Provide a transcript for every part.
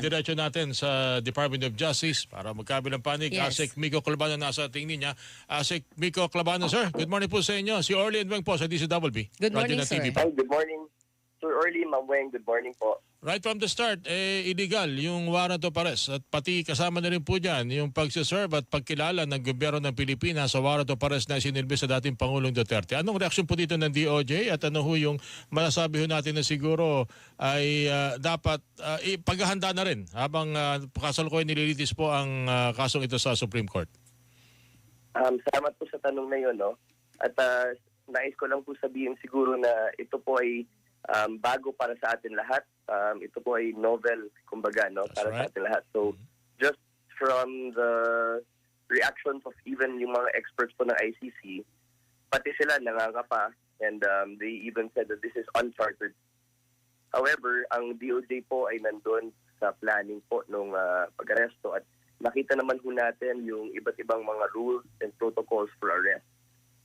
Diretso natin sa Department of Justice para magkabilang panig. Yes. Asik Miko Clabano nasa tingin niya. Asik Miko Clabano, sir. Good morning po sa inyo. Si Orly Weng po sa DCWB. Good morning, sir. TV. Hi, good morning. Sir Early, Ma'am Weng, good morning po. Right from the start, eh, illegal yung warrant of arrest. At pati kasama na rin po dyan yung pagsiserve at pagkilala ng gobyerno ng Pilipinas sa warrant of arrest na sinilbi sa dating Pangulong Duterte. Anong reaksyon po dito ng DOJ at ano ho yung masasabi ho natin na siguro ay ah, dapat uh, ipaghahanda na rin habang uh, kasalukuyan nililitis po ang ah, kasong ito sa Supreme Court? Um, salamat po sa tanong na yun, no? At uh, nais ko lang po sabihin siguro na ito po ay um, bago para sa atin lahat. Um, ito po ay novel, kumbaga, no? That's para right. sa atin lahat. So, just from the reactions of even yung mga experts po ng ICC, pati sila nangangapa and um, they even said that this is uncharted. However, ang DOJ po ay nandun sa planning po nung uh, pag-aresto at nakita naman po natin yung iba't ibang mga rules and protocols for arrest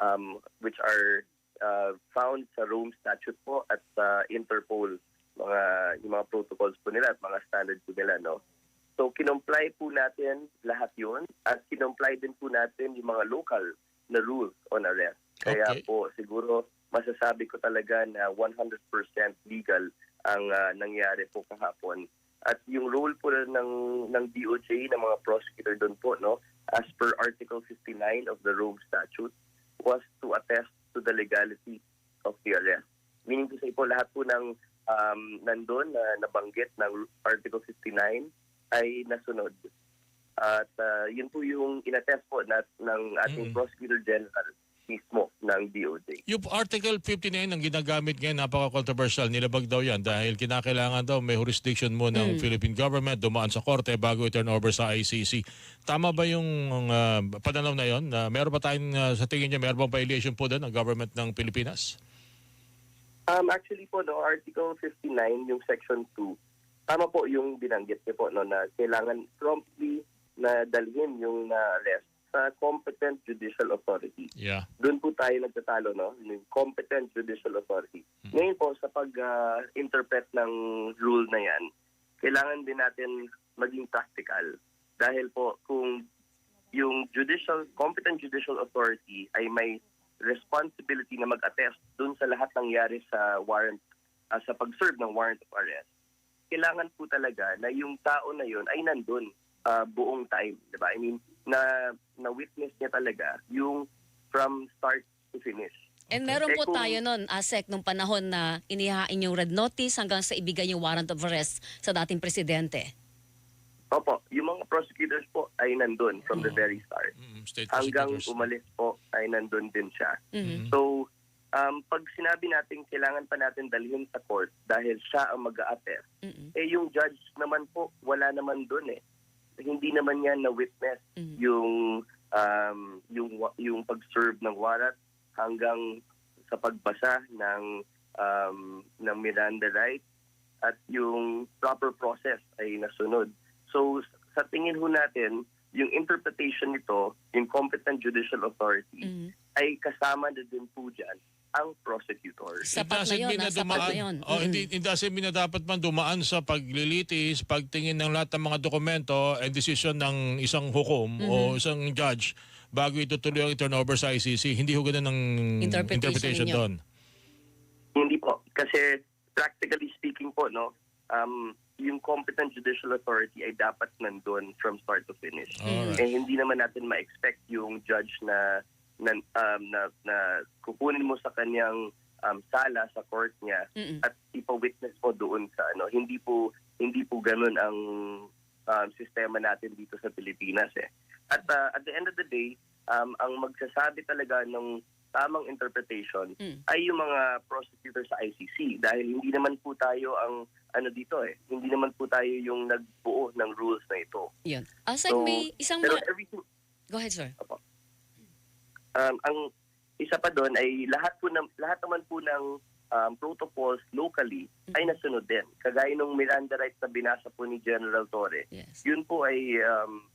um, which are uh, found sa Rome Statute po at sa Interpol mga yung mga protocols po nila at mga standards po nila no. So kinomply po natin lahat 'yon at kinomply din po natin yung mga local na rules on arrest. Kaya Okay. po siguro masasabi ko talaga na 100% legal ang ah, nangyari po kahapon. At yung role po ng ng DOJ ng mga prosecutor doon po no as per Article 59 of the Rome Statute was to attest to the legality of the arrest. Meaning to say po lahat po ng um, nandun na nabanggit ng Article 59 ay nasunod. At ah, yun po yung inattest po na, ng ating Mm. Prosecutor General mismo ng DOJ. Yung Article 59 ang ginagamit ngayon, napaka-controversial. Nilabag daw yan dahil kinakailangan daw may jurisdiction mo ng Philippine government, dumaan sa korte bago i-turn over sa ICC. Tama ba yung uh, pananaw na yon? Na meron ba tayong, uh, sa tingin niya, meron bang violation po doon ng government ng Pilipinas? Um, actually po, no, Article 59, yung Section 2, tama po yung binanggit niyo po no, na kailangan promptly na dalhin yung na-arrest sa competent judicial authority. Yeah. Doon po tayo nagtatalo, no? Yung competent judicial authority. Ngayon po, sa pag-interpret ng rule na yan, kailangan din natin maging practical. Dahil po, kung yung judicial, competent judicial authority ay may responsibility na mag-attest doon sa lahat nangyari sa warrant, ah, sa pag-serve ng warrant of arrest, kailangan po talaga na yung tao na yun ay nandun ah, buong time. Diba? I mean, na, na witness niya talaga yung from start to finish. And meron Eh, po kung- tayo nun, ASEC, nung panahon na inihain yung red notice hanggang sa ibigay yung warrant of arrest sa dating presidente. Opo, yung mga prosecutors po ay nandun from the very start. Mm, state Hanggang umalis po ay nandun din siya. Mhm. So, um, pag sinabi natin kailangan pa natin dalhin sa court dahil siya ang mag-a-attest, Mhm. eh yung judge naman po, wala naman dun eh. Hindi naman yan na-witness Mhm. yung, um, yung, yung pag-serve ng warrant hanggang sa pagbasa ng, um, ng Miranda rights at yung proper process ay nasunod. So, sa tingin ho natin, yung interpretation nito, yung competent judicial authority, Mhm. ay kasama na din po dyan ang prosecutor. Sapat na yun, ah, sapat dumaan- na yun. Oh, hindi, it doesn't mean na dapat man dumaan sa paglilitis, pagtingin ng lahat ng mga dokumento and decision ng isang hukom o Mm-hmm. isang judge bago itutuloy ang turnover sa ICC. Hindi ho ganun ang Interpretation interpretation doon. Hindi po. Kasi practically speaking po, no, um, yung competent judicial authority ay dapat nandun from start to finish. Alright. Eh, hindi naman natin ma-expect yung judge na na, um, na, na kukunin mo sa kanyang um, sala sa court niya Mm-mm. at ipa-witness mo doon sa ano. Hindi po hindi po ganun ang um, sistema natin dito sa Pilipinas eh. At uh, at the end of the day, um, ang magsasabi talaga ng tamang interpretation Mm. ay yung mga prosecutor sa ICC dahil hindi naman po tayo ang ano dito eh. Hindi naman po tayo yung nagbuo ng rules na ito. Yun. ASEC, So, may isang... Pero ma- everything Go ahead, sir. Um, ang isa pa doon ay lahat po ng lahat naman po ng um, protocols locally ay nasunod din. Kagaya nung Miranda rights na binasa po ni General Torre. Yes. Yun po ay um,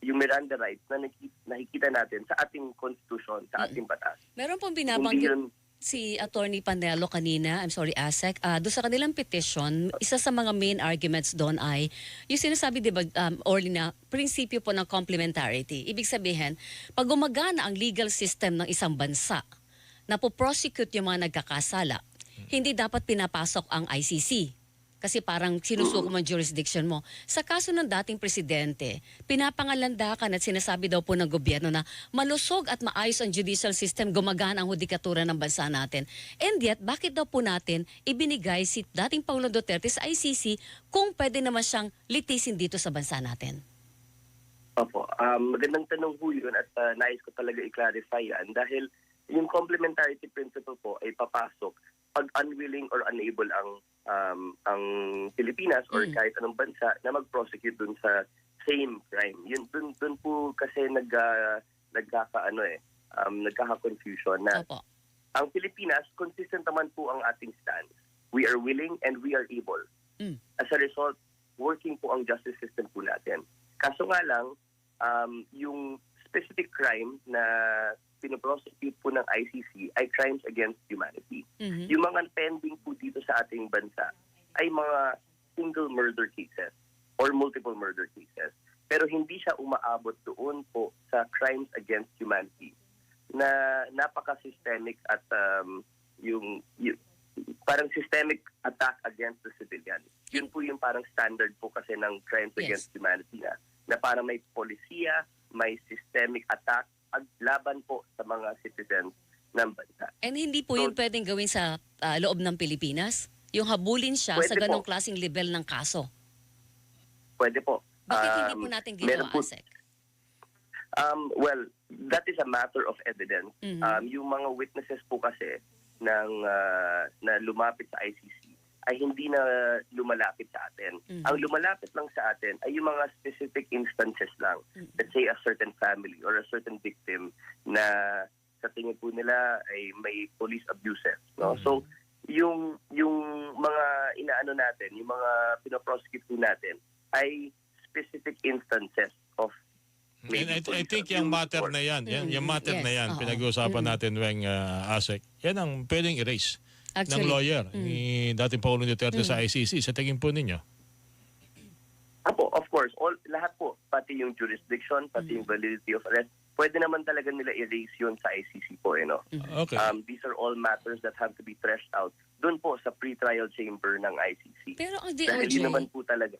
yung Miranda rights na nakikita, natin sa ating konstitusyon, sa ating batas. Meron pong binabanggit... yun si Attorney Panelo kanina, I'm sorry, ASEC, ah, doon sa kanilang petition, isa sa mga main arguments doon ay yung sinasabi, di ba, um, Orly, na prinsipyo po ng complementarity. Ibig sabihin, pag gumagana ang legal system ng isang bansa, na po-prosecute yung mga nagkakasala, hindi dapat pinapasok ang ICC. Kasi parang sinusuko mo ang jurisdiction mo. Sa kaso ng dating presidente, pinapangalandakan at sinasabi daw po ng gobyerno na malusog at maayos ang judicial system, gumagana ang hudikatura ng bansa natin. And yet, bakit daw po natin ibinigay si dating Pangulong Duterte sa ICC kung pwede naman siyang litisin dito sa bansa natin? Opo, um, magandang tanong po yun at uh, nais ko talaga i-clarify yan dahil yung complementarity principle po ay papasok pag unwilling or unable ang um, ang Pilipinas or Mm. kahit anong bansa na mag-prosecute dun sa same crime. Yun dun, dun po kasi nag uh, nagkakaano eh um, nagkaka-confusion na Opo. ang Pilipinas consistent naman po ang ating stance. We are willing and we are able. Mm. As a result, working po ang justice system po natin. Kaso nga lang, um, yung specific crime na pinoprosecute po ng ICC ay crimes against humanity. Mhm. Yung mga pending po dito sa ating bansa ay mga single murder cases or multiple murder cases. Pero hindi siya umaabot doon po sa crimes against humanity na napaka-systemic at um, yung, yung parang systemic attack against the civilian. Yun po yung parang standard po kasi ng crimes Yes. against humanity na, na parang may polisiya, may systemic attack ag- laban po sa mga citizens ng bansa. And hindi po So- yun pwedeng gawin sa ah, loob ng Pilipinas? Yung habulin siya sa ganong po. klaseng level ng kaso? Pwede po. Bakit hindi Um, po natin meron ginawa, po-? Um, well, that is a matter of evidence. Mhm. Um, yung mga witnesses po kasi ng ah, na lumapit sa ICC ay hindi na lumalapit sa atin. Mhm. Ang lumalapit lang sa atin ay yung mga specific instances lang. Mhm. Let's say a certain family or a certain victim na sa tingin po nila ay may police abuses. No? Mhm. So, yung yung mga inaano natin, yung mga pinoprosecute po natin ay specific instances of And I, I think yung matter na yan, yan yung Mm, matter na yes, yan, oo. pinag-uusapan Mm. natin, Weng uh, Asek, yan ang pwedeng erase ng Actually, lawyer mm. ni dating Pangulong Duterte sa ICC. Sa tingin po ninyo? Apo, of course, all lahat po, pati yung jurisdiction, Mm. pati yung validity of arrest, pwede naman talaga nila erase yun sa ICC po, eh, no? Okay. Um, these are all matters that have to be threshed out doon po sa pre-trial chamber ng ICC. Pero ang Dahil DOJ, yun naman po talaga.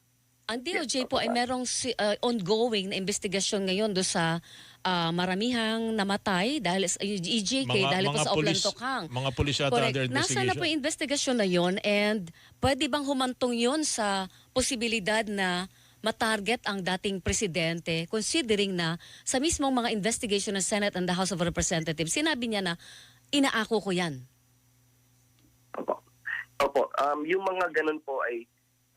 Ang DOJ Yes, po ay merong si- uh, ongoing na investigasyon ngayon do sa uh, maramihang namatay dahil sa EJK, dahil po sa Oblantokhang. mga pulis yata Correct. under Nasaan na po investigation. yung investigasyon na yon and pwede bang humantong yon sa posibilidad na matarget ang dating presidente considering na sa mismong mga investigation ng Senate and the House of Representatives, sinabi niya na inaako ko yan. Opo. Opo, um, yung mga ganun po ay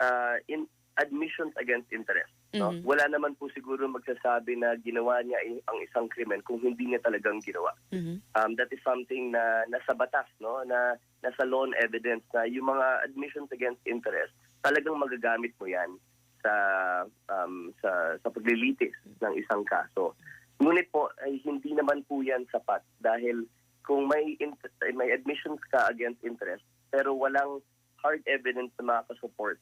uh, in admissions against interest. No? Mhm. Wala naman po siguro magsasabi na ginawa niya ang isang krimen kung hindi niya talagang ginawa. Mhm. um, that is something na nasa batas, no? Na nasa law and evidence na yung mga admissions against interest, talagang magagamit mo 'yan sa um, sa sa paglilitis ng isang kaso. Ngunit po ay hindi naman po 'yan sapat dahil kung may may admissions ka against interest pero walang hard evidence na makaka-support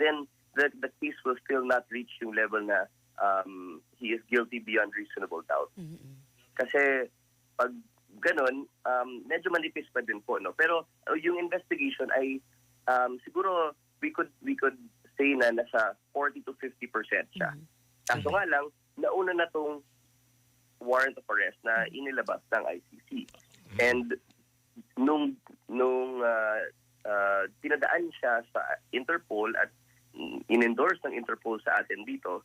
then the the case will still not reach yung level na um, he is guilty beyond reasonable doubt. Mhm. Kasi pag ganun, um, medyo manipis pa din po. No? Pero uh, yung investigation ay um, siguro we could we could say na nasa 40 to 50% siya. Mhm. Kaso nga lang, nauna na tong warrant of arrest na Mm-hmm. inilabas ng ICC. And nung nung uh, uh, tinadaan siya sa Interpol at in-endorse ng Interpol sa atin dito,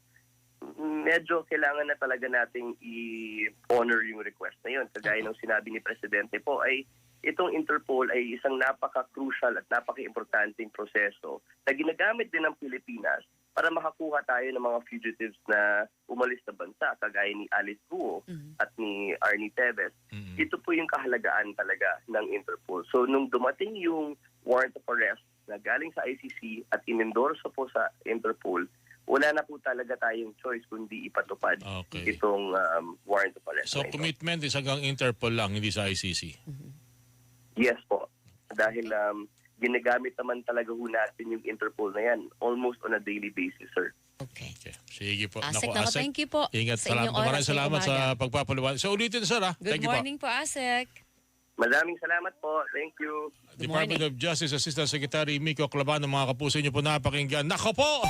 medyo kailangan na talaga nating i-honor yung request na yun. Kagaya ng sinabi ni Presidente po ay itong Interpol ay isang napaka-crucial at napaka-importanting proseso na ginagamit din ng Pilipinas para makakuha tayo ng mga fugitives na umalis na bansa, kagaya ni Alice Guo Mhm. at ni Arnie Teves. Mhm. Ito po yung kahalagaan talaga ng Interpol. So nung dumating yung warrant of arrest na galing sa ICC at inendorso po sa Interpol, wala na po talaga tayong choice kundi ipatupad Okay. itong um, warrant of arrest. So na commitment is hanggang Interpol lang, hindi sa ICC. Yes po. Dahil um, ginagamit naman talaga ho natin yung Interpol na yan almost on a daily basis, sir. Okay. Okay. Sige po. Asek, Naku, naku, Asek, thank you po Ingat. sa Salamat. inyong oras Maraming salamat sa pagpapaliwanag. Sa ulitin, sir. Ha? Good Thank you po. morning po, Asek. Maraming salamat po. Thank you. Department of Justice Assistant Secretary Miko Clabano, mga kapuso niyo po napakinggan. Nako po!